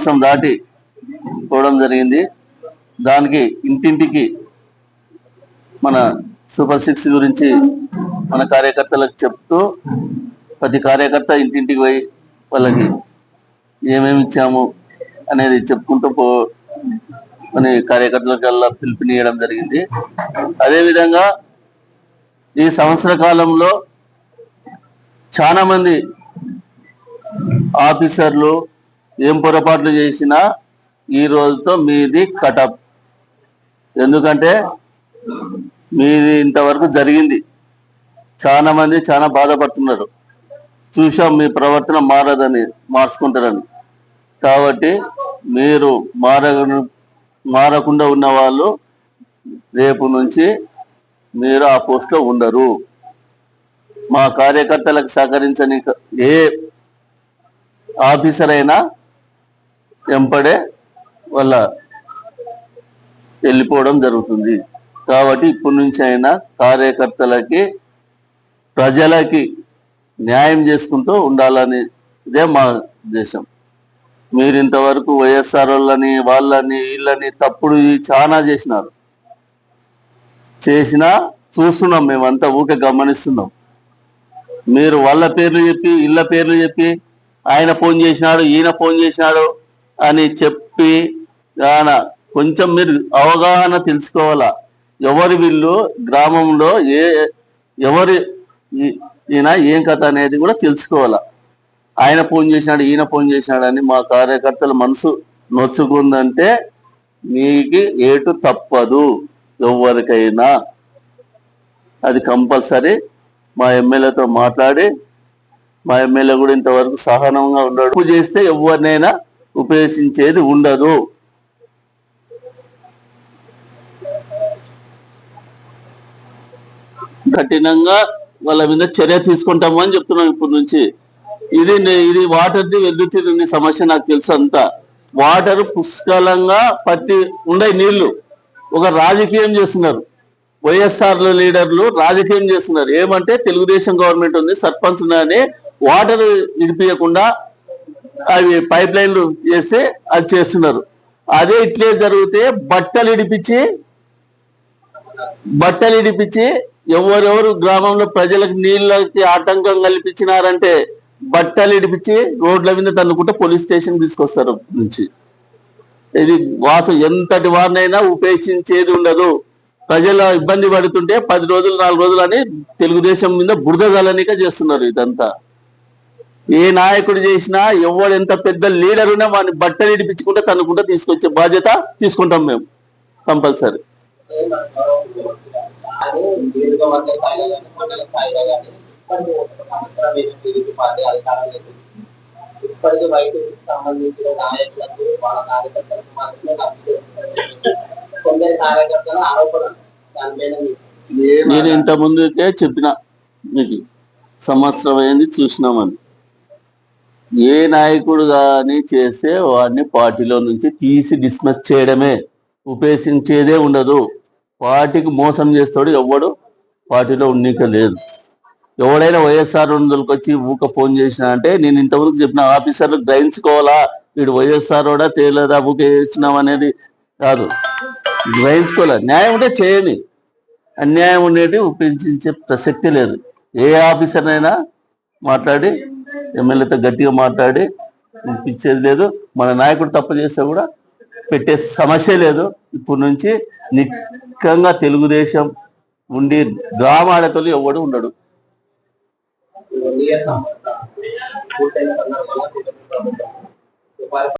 సంవత్సరం దాటి పోవడం జరిగింది. దానికి ఇంటింటికి మన సూపర్ సిక్స్ గురించి మన కార్యకర్తలకు చెప్తూ ప్రతి కార్యకర్త ఇంటింటికి పోయి వాళ్ళకి ఏమేమి ఇచ్చాము అనేది చెప్పుకుంటూ పో కొన్ని కార్యకర్తలకల్లా పిలుపునియడం జరిగింది. అదేవిధంగా ఈ సంవత్సర కాలంలో చాలామంది ఆఫీసర్లు ఏం పొరపాట్లు చేసినా ఈ రోజుతో మీది కటప్. ఎందుకంటే మీది ఇంతవరకు జరిగింది. చాలా మంది చాలా బాధపడుతున్నారు. చూసాం మీ ప్రవర్తన మారదని మార్చుకుంటారని. కాబట్టి మీరు మార మారకుండా ఉన్న వాళ్ళు రేపు నుంచి మీరు ఆ పోస్ట్లో ఉండరు. మా కార్యకర్తలకు సహకరించని ఏ ఆఫీసర్ అయినా వెంపడే వాళ్ళ వెళ్ళిపోవడం జరుగుతుంది. కాబట్టి ఇప్పటి నుంచి అయినా కార్యకర్తలకి ప్రజలకి న్యాయం చేసుకుంటూ ఉండాలని ఇదే మా ఉద్దేశం. మీరు ఇంతవరకు వైఎస్ఆర్ వాళ్ళని వాళ్ళని వీళ్ళని తప్పుడు చాలా చేసినారు. చేసినా చూస్తున్నాం మేమంతా ఊకే గమనిస్తున్నాం. మీరు వాళ్ళ పేర్లు చెప్పి ఇళ్ళ పేర్లు చెప్పి ఆయన ఫోన్ చేసినాడు ఈయన ఫోన్ చేసినాడు అని చెప్పి ఆయన కొంచెం మీరు అవగాహన తెలుసుకోవాలా? ఎవరి వీళ్ళు గ్రామంలో ఏ ఎవరి ఈయన ఏం కథ అనేది కూడా తెలుసుకోవాలా? ఆయన ఫోన్ చేసినాడు ఈయన ఫోన్ చేసినాడు అని మా కార్యకర్తల మనసు నొచ్చుకుందంటే నీకు ఏటు తప్పదు ఎవరికైనా. అది కంపల్సరీ. మా ఎమ్మెల్యేతో మాట్లాడి మా ఎమ్మెల్యే కూడా ఇంతవరకు సహనంగా ఉన్నాడు చేస్తే ఎవరినైనా ఉపయోగించేది ఉండదు. కఠినంగా వాళ్ళ మీద చర్య తీసుకుంటామని చెప్తున్నాం ఇప్పటి నుంచి. ఇది ఇది వాటర్ది వెల్లుతిరిని సమస్య నాకు తెలుసు అంతా. వాటర్ పుష్కలంగా పత్తి ఉండే నీళ్ళు. ఒక రాజకీయం చేస్తున్నారు. వైఎస్ఆర్ లీడర్లు రాజకీయం చేస్తున్నారు. ఏమంటే తెలుగుదేశం గవర్నమెంట్ ఉంది సర్పంచ్ ఉన్నాయని వాటర్ ఇడిపియకుండా అవి పైప్ లైన్లు చేస్తే అది చేస్తున్నారు. అదే ఇట్లే జరిగితే బట్టలు ఇడిపించి బట్టలు ఇడిపించి ఎవరెవరు గ్రామంలో ప్రజలకు నీళ్ళకి ఆటంకం కల్పించినారంటే బట్టలు ఇడిపించి రోడ్ల మీద తన్నుకుంటే పోలీస్ స్టేషన్ తీసుకొస్తారు నుంచి. ఇది వాసు ఎంతటి వారినైనా ఉపేక్షించేది ఉండదు. ప్రజల ఇబ్బంది పడుతుంటే పది రోజులు నాలుగు రోజులు అని తెలుగుదేశం మీద బురద జలనిక చేస్తున్నారు ఇదంతా. ఏ నాయకుడు చేసినా ఎవడు ఎంత పెద్ద లీడర్ ఉన్నా వాడిని బట్టలు ఇడిపించుకుంటే తనుకుంటే తీసుకొచ్చే బాధ్యత తీసుకుంటాం మేము కంపల్సరీ. ఇప్పటికీ వైసీపీకి సంబంధించిన నాయకులకు వాళ్ళ కార్యకర్తలకు మాత్రమే కొందరు కార్యకర్తల ఆరోపణ నేను ఇంత ముందుకే చెప్పిన మీకు సంవత్సరం అయింది చూసినామని. ఏ నాయకుడు కానీ చేస్తే వాడిని పార్టీలో నుంచి తీసి డిస్మస్ చేయడమే. ఉపేక్షించేదే ఉండదు. పార్టీకి మోసం చేస్తాడు ఎవడు? పార్టీలో ఉన్నీక లేదు. ఎవడైనా వైఎస్ఆర్ వందలకు వచ్చి ఊక ఫోన్ చేసినా అంటే నేను ఇంతవరకు చెప్పిన ఆఫీసర్లు గ్రహించుకోవాలా? వీడు వైఎస్ఆర్ కూడా తేలేదా? ఊక చేసినాం అనేది కాదు. గ్రహించుకోలే న్యాయం ఉంటే చేయని అన్యాయం ఉండేది ఉపయోగించే ప్రసక్తి లేదు. ఏ ఆఫీసర్నైనా మాట్లాడి ఎమ్మెల్యేతో గట్టిగా మాట్లాడి ఇప్పించేది లేదు. మన నాయకుడు తప్పు చేస్తే కూడా పెట్టే సమస్య లేదు. ఇప్పటి నుంచి నిక్కంగా తెలుగుదేశం ఉండి గ్రామాడతలు ఎవడు ఉండడు.